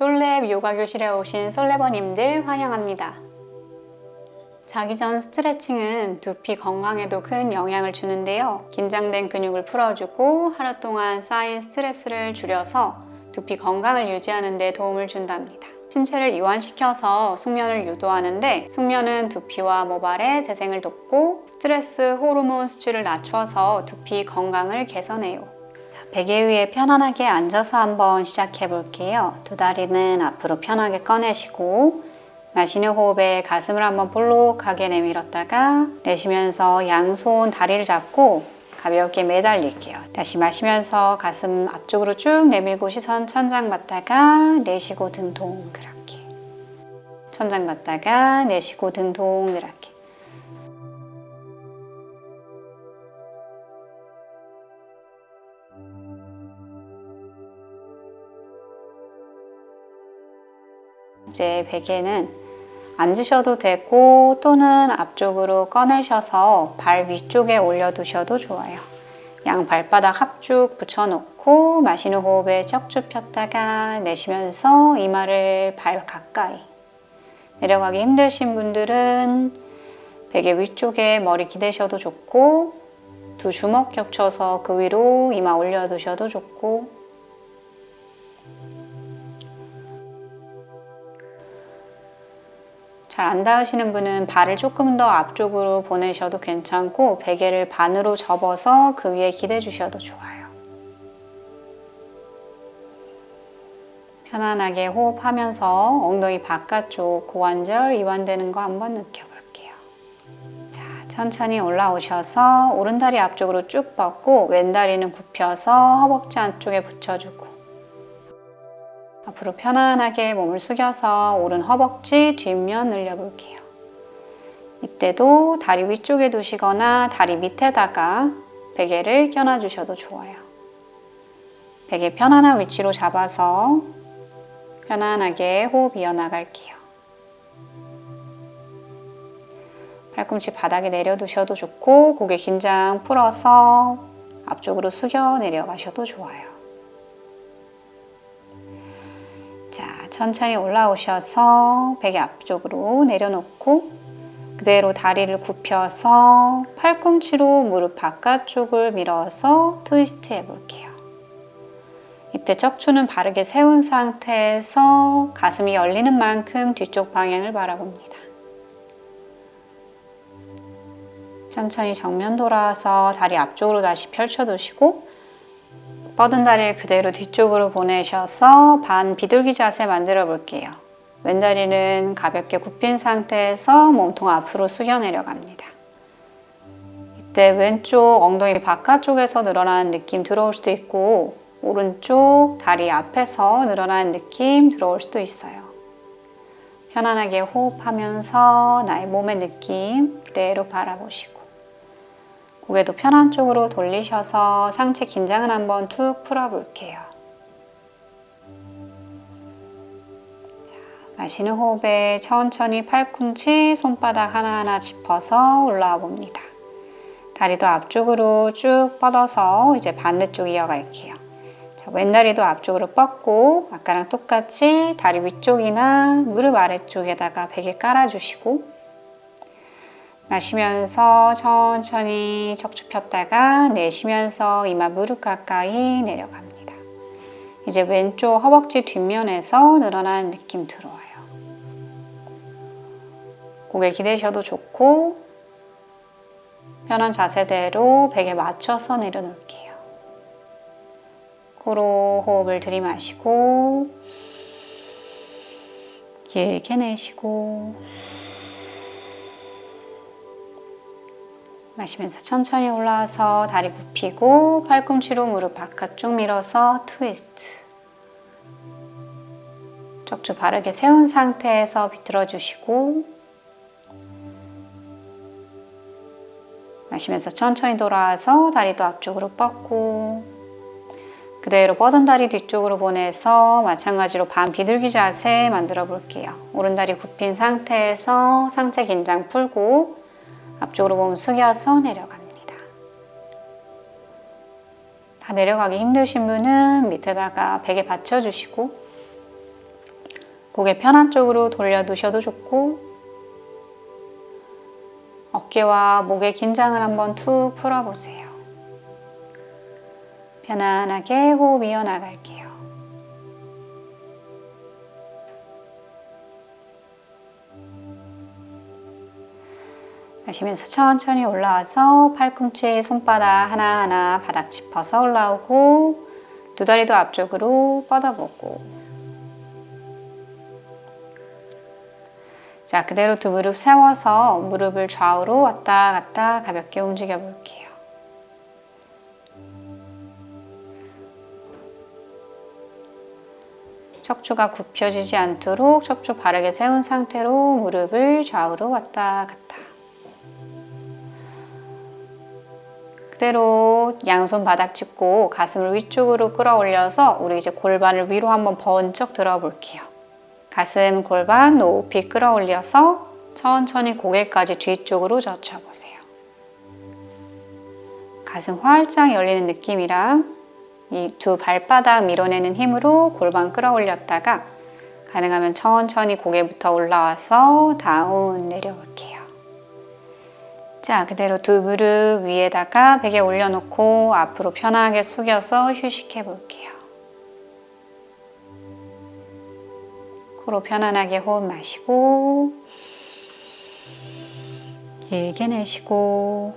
솔랩 요가 교실에 오신 솔레버님들 환영합니다. 자기 전 스트레칭은 두피 건강에도 큰 영향을 주는데요. 긴장된 근육을 풀어주고 하루 동안 쌓인 스트레스를 줄여서 두피 건강을 유지하는 데 도움을 준답니다. 신체를 이완시켜서 숙면을 유도하는데 숙면은 두피와 모발의 재생을 돕고 스트레스 호르몬 수치를 낮춰서 두피 건강을 개선해요. 자, 베개 위에 편안하게 앉아서 한번 시작해 볼게요. 두 다리는 앞으로 편하게 꺼내시고 마시는 호흡에 가슴을 한번 볼록하게 내밀었다가 내쉬면서 양손 다리를 잡고 가볍게 매달릴게요. 다시 마시면서 가슴 앞쪽으로 쭉 내밀고 시선 천장 봤다가 내쉬고 등 동그랗게. 천장 봤다가 내쉬고 등 동그랗게. 이제 베개는 앉으셔도 되고 또는 앞쪽으로 꺼내셔서 발 위쪽에 올려두셔도 좋아요. 양 발바닥 합쭉 붙여놓고 마시는 호흡에 척추 폈다가 내쉬면서 이마를 발 가까이 내려가기 힘드신 분들은 베개 위쪽에 머리 기대셔도 좋고 두 주먹 겹쳐서 그 위로 이마 올려두셔도 좋고 잘 안 닿으시는 분은 발을 조금 더 앞쪽으로 보내셔도 괜찮고 베개를 반으로 접어서 그 위에 기대 주셔도 좋아요. 편안하게 호흡하면서 엉덩이 바깥쪽 고관절 이완되는 거 한번 느껴볼게요. 자, 천천히 올라오셔서 오른다리 앞쪽으로 쭉 뻗고 왼다리는 굽혀서 허벅지 안쪽에 붙여주고 앞으로 편안하게 몸을 숙여서 오른 허벅지 뒷면 늘려볼게요. 이때도 다리 위쪽에 두시거나 다리 밑에다가 베개를 껴놔주셔도 좋아요. 베개 편안한 위치로 잡아서 편안하게 호흡 이어나갈게요. 팔꿈치 바닥에 내려두셔도 좋고 고개 긴장 풀어서 앞쪽으로 숙여 내려가셔도 좋아요. 천천히 올라오셔서 베개 앞쪽으로 내려놓고 그대로 다리를 굽혀서 팔꿈치로 무릎 바깥쪽을 밀어서 트위스트 해볼게요. 이때 척추는 바르게 세운 상태에서 가슴이 열리는 만큼 뒤쪽 방향을 바라봅니다. 천천히 정면 돌아와서 다리 앞쪽으로 다시 펼쳐두시고 뻗은 다리를 그대로 뒤쪽으로 보내셔서 반 비둘기 자세 만들어 볼게요. 왼다리는 가볍게 굽힌 상태에서 몸통 앞으로 숙여 내려갑니다. 이때 왼쪽 엉덩이 바깥쪽에서 늘어나는 느낌 들어올 수도 있고 오른쪽 다리 앞에서 늘어나는 느낌 들어올 수도 있어요. 편안하게 호흡하면서 나의 몸의 느낌 그대로 바라보시고 고개도 편한 쪽으로 돌리셔서 상체 긴장을 한번 툭 풀어볼게요. 자, 마시는 호흡에 천천히 팔꿈치, 손바닥 하나하나 짚어서 올라와 봅니다. 다리도 앞쪽으로 쭉 뻗어서 이제 반대쪽 이어갈게요. 자, 왼다리도 앞쪽으로 뻗고 아까랑 똑같이 다리 위쪽이나 무릎 아래쪽에다가 베개 깔아주시고 마시면서 천천히 척추 폈다가 내쉬면서 이마 무릎 가까이 내려갑니다. 이제 왼쪽 허벅지 뒷면에서 늘어나는 느낌 들어와요. 고개 기대셔도 좋고 편한 자세대로 베개 맞춰서 내려놓을게요. 코로 호흡을 들이마시고 길게 내쉬고 마시면서 천천히 올라와서 다리 굽히고 팔꿈치로 무릎 바깥쪽 밀어서 트위스트. 척추 바르게 세운 상태에서 비틀어 주시고 마시면서 천천히 돌아와서 다리도 앞쪽으로 뻗고 그대로 뻗은 다리 뒤쪽으로 보내서 마찬가지로 반 비둘기 자세 만들어 볼게요. 오른 다리 굽힌 상태에서 상체 긴장 풀고 앞쪽으로 몸 숙여서 내려갑니다. 다 내려가기 힘드신 분은 밑에다가 베개 받쳐주시고 고개 편한 쪽으로 돌려두셔도 좋고 어깨와 목의 긴장을 한번 툭 풀어보세요. 편안하게 호흡 이어나갈게요. 마시면서 천천히 올라와서 팔꿈치 손바닥 하나하나 바닥 짚어서 올라오고 두 다리도 앞쪽으로 뻗어보고 자 그대로 두 무릎 세워서 무릎을 좌우로 왔다 갔다 가볍게 움직여 볼게요. 척추가 굽혀지지 않도록 척추 바르게 세운 상태로 무릎을 좌우로 왔다 갔다 그대로 양손 바닥 짚고 가슴을 위쪽으로 끌어올려서 우리 이제 골반을 위로 한번 번쩍 들어 볼게요. 가슴 골반 높이 끌어올려서 천천히 고개까지 뒤쪽으로 젖혀보세요. 가슴 활짝 열리는 느낌이랑 이 두 발바닥 밀어내는 힘으로 골반 끌어올렸다가 가능하면 천천히 고개부터 올라와서 다운 내려올게요. 자, 그대로 두 무릎 위에다가 베개 올려놓고 앞으로 편하게 숙여서 휴식해 볼게요. 코로 편안하게 호흡 마시고 길게 내쉬고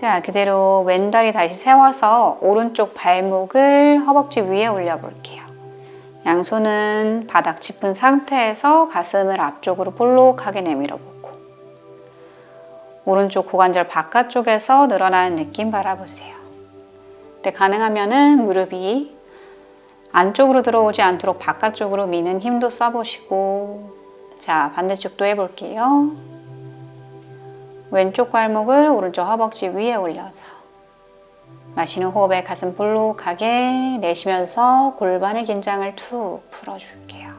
자, 그대로 왼다리 다시 세워서 오른쪽 발목을 허벅지 위에 올려볼게요. 양손은 바닥 짚은 상태에서 가슴을 앞쪽으로 볼록하게 내밀어 보고 오른쪽 고관절 바깥쪽에서 늘어나는 느낌 바라보세요. 네, 가능하면은 무릎이 안쪽으로 들어오지 않도록 바깥쪽으로 미는 힘도 써보시고 자, 반대쪽도 해볼게요. 왼쪽 발목을 오른쪽 허벅지 위에 올려서 마시는 호흡에 가슴 볼록하게 내쉬면서 골반의 긴장을 툭 풀어줄게요.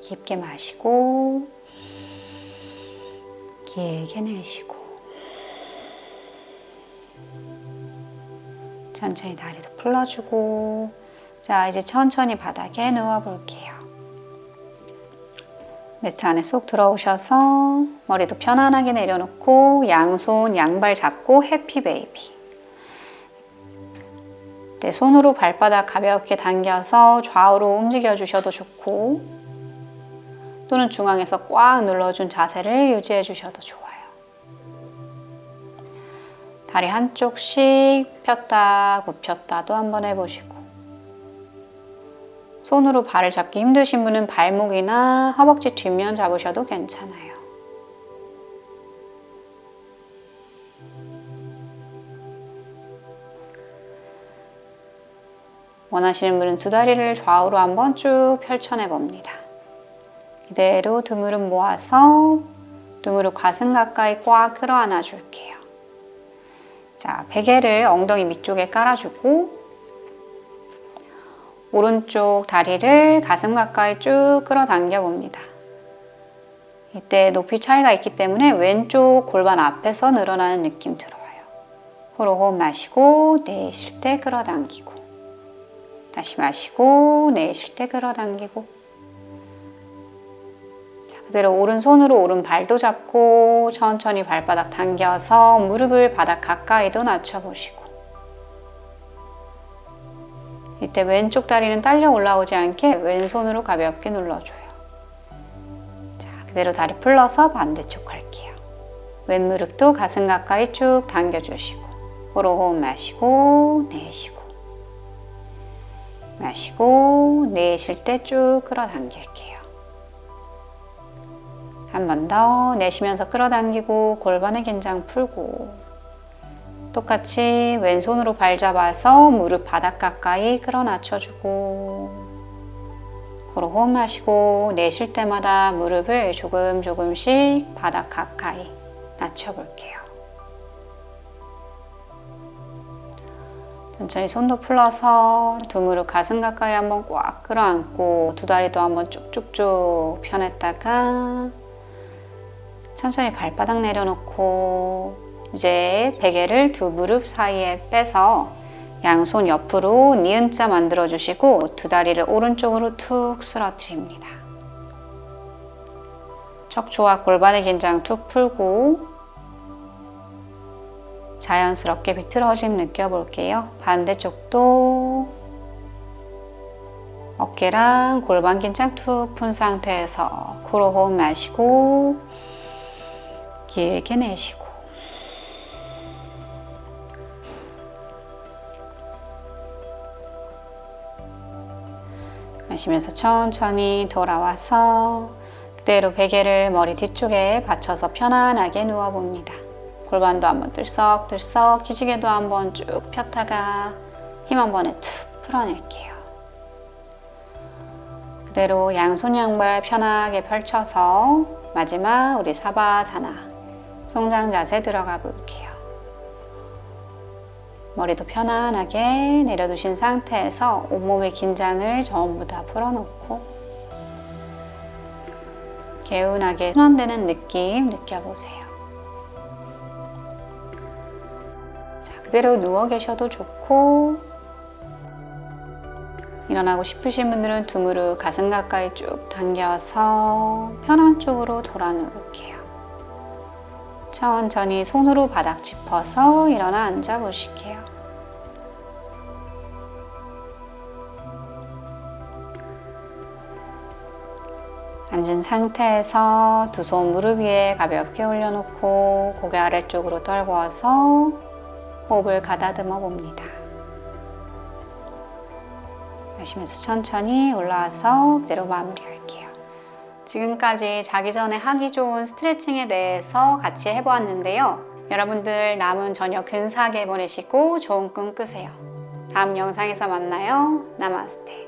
깊게 마시고 길게 내쉬고 천천히 다리도 풀어주고 자 이제 천천히 바닥에 누워 볼게요. 매트 안에 쏙 들어오셔서 머리도 편안하게 내려놓고 양손 양발 잡고 해피 베이비 네, 손으로 발바닥 가볍게 당겨서 좌우로 움직여 주셔도 좋고 또는 중앙에서 꽉 눌러준 자세를 유지해 주셔도 좋아요. 다리 한쪽씩 폈다 굽혔다도 한번 해보시고 손으로 발을 잡기 힘드신 분은 발목이나 허벅지 뒷면 잡으셔도 괜찮아요. 원하시는 분은 두 다리를 좌우로 한번 쭉 펼쳐내 봅니다. 이대로 두 무릎 모아서 두 무릎 가슴 가까이 꽉 끌어안아 줄게요. 자, 베개를 엉덩이 밑쪽에 깔아주고 오른쪽 다리를 가슴 가까이 쭉 끌어당겨 봅니다. 이때 높이 차이가 있기 때문에 왼쪽 골반 앞에서 늘어나는 느낌 들어요. 코로 호흡 마시고 내쉴 때 끌어당기고 다시 마시고 내쉴 때 끌어당기고 자, 그대로 오른손으로 오른발도 잡고 천천히 발바닥 당겨서 무릎을 바닥 가까이도 낮춰보시고 이때 왼쪽 다리는 딸려 올라오지 않게 왼손으로 가볍게 눌러줘요. 자, 그대로 다리 풀러서 반대쪽 할게요. 왼 무릎도 가슴 가까이 쭉 당겨주시고 코로 호흡 마시고 내쉬고 마시고 내쉴 때 쭉 끌어당길게요. 한 번 더 내쉬면서 끌어당기고 골반의 긴장 풀고 똑같이 왼손으로 발 잡아서 무릎 바닥 가까이 끌어 낮춰주고 코로 호흡 마시고 내쉴 때마다 무릎을 조금 조금씩 바닥 가까이 낮춰볼게요. 천천히 손도 풀어서 두 무릎 가슴 가까이 한번 꽉 끌어안고 두 다리도 한번 쭉쭉쭉 펴냈다가 천천히 발바닥 내려놓고 이제 베개를 두 무릎 사이에 빼서 양손 옆으로 니은자 만들어 주시고 두 다리를 오른쪽으로 툭 쓰러뜨립니다. 척추와 골반의 긴장 툭 풀고 자연스럽게 비틀어짐 느껴볼게요. 반대쪽도 어깨랑 골반 긴장 툭 푼 상태에서 코로 호흡 마시고 길게 내쉬고 마시면서 천천히 돌아와서 그대로 베개를 머리 뒤쪽에 받쳐서 편안하게 누워 봅니다. 골반도 한번 들썩들썩 기지개도 한번 쭉 폈다가 힘 한 번에 툭 풀어낼게요. 그대로 양손 양발 편하게 펼쳐서 마지막 우리 사바사나 송장 자세 들어가 볼게요. 머리도 편안하게 내려두신 상태에서 온몸의 긴장을 전부 다 풀어놓고 개운하게 순환되는 느낌 느껴보세요. 자, 그대로 누워 계셔도 좋고 일어나고 싶으신 분들은 두 무릎 가슴 가까이 쭉 당겨서 편한 쪽으로 돌아 누울게요. 천천히 손으로 바닥 짚어서 일어나 앉아 보실게요. 앉은 상태에서 두 손 무릎 위에 가볍게 올려놓고 고개 아래쪽으로 떨궈서 호흡을 가다듬어 봅니다. 마시면서 천천히 올라와서 그대로 마무리할게요. 지금까지 자기 전에 하기 좋은 스트레칭에 대해서 같이 해보았는데요. 여러분들 남은 저녁 근사하게 보내시고 좋은 꿈 꾸세요. 다음 영상에서 만나요. 나마스테.